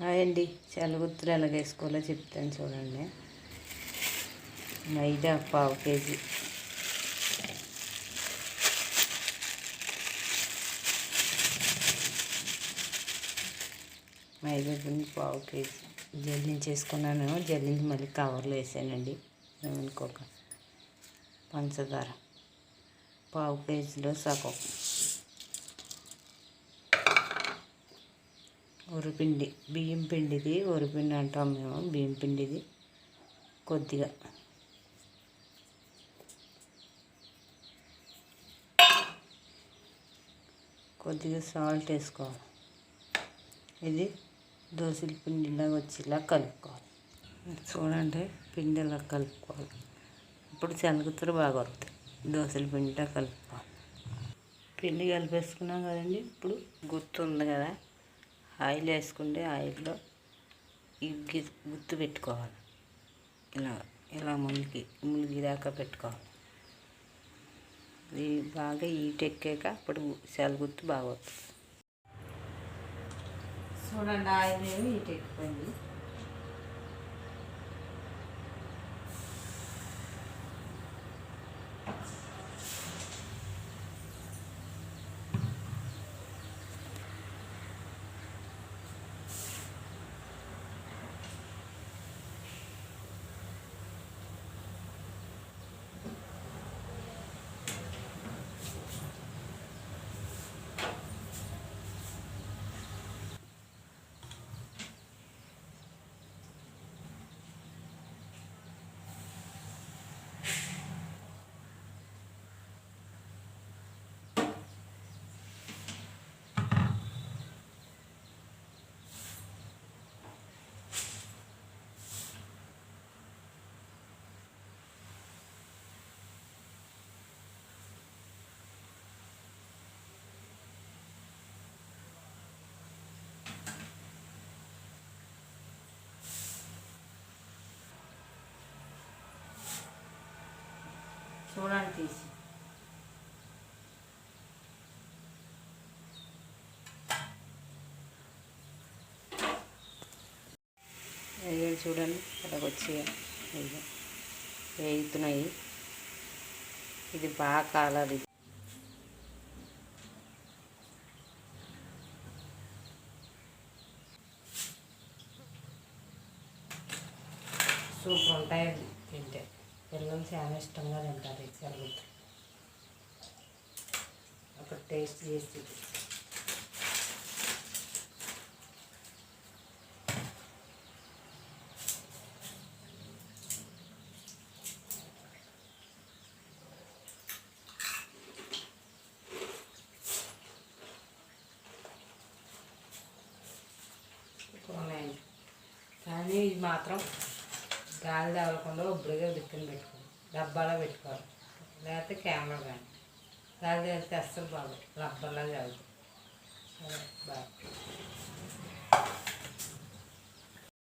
Hi అండి. చల్లగుత్తులు ఎలాగ వేసుకోవాలో చెప్తాను చూడండి. మైదా పావు కేజీ. మైదా పిండి పావు కేజీ. జల్లించేసుకున్నాను జల్లించి మళ్ళీ కవర్లో వేసానండి. ఏమనుకోక. పంచదార. పావు కేజీలో సగం. ఉరిపిండి బియ్యం పిండిది ఉరిపిండి అంటాం మేము బియ్యం పిండిది కొద్దిగా. కొద్దిగా సాల్ట్ వేసుకోవాలి. ఇది దోశల పిండిలా వచ్చేలా కలుపుకోవాలి. చూడండి పిండి ఇలా కలుపుకోవాలి. ఇప్పుడు శనగతులు బాగా వస్తాయి దోశల పిండిలా కలుపుకోవాలి. పిండి కలిపేసుకున్నాం కదండి ఇప్పుడు గుర్తుంది కదా. ఆయిల్ వేసుకుంటే ఆయిల్లో ఈ గి- గుర్తు పెట్టుకోవాలి. ఇలా ఇలా మునిగి మునిగి దాకా పెట్టుకోవాలి. ఇది బాగా ఈట్ ఎక్కాక అప్పుడు సెలగుత్తు బాగా వస్తుంది చూడండి ఆయిల్ ఏమి ఈట్ చూడండి తీసి చూడండి ఇలాగ వచ్చి వేగుతున్నాయి ఇది? బాగా కాలాలి సూపర్ ఉంటాయి తింటే. పిల్లలు చాలా ఇష్టంగా తింటారు ఈ సెలవులు ఒక టేస్ట్ చేసి ఉన్నాయి కానీ ఇది మాత్రం గాలి తగలకుండా ఉబ్బరిగా దిక్కుని పెట్టుకోవాలి. డబ్బాలో పెట్టుకోవాలి. లేకపోతే కెమెరా కానీ గాలి తగిలితే అస్సలు బాగు రబ్బర్లా తగులుతుంది. సరే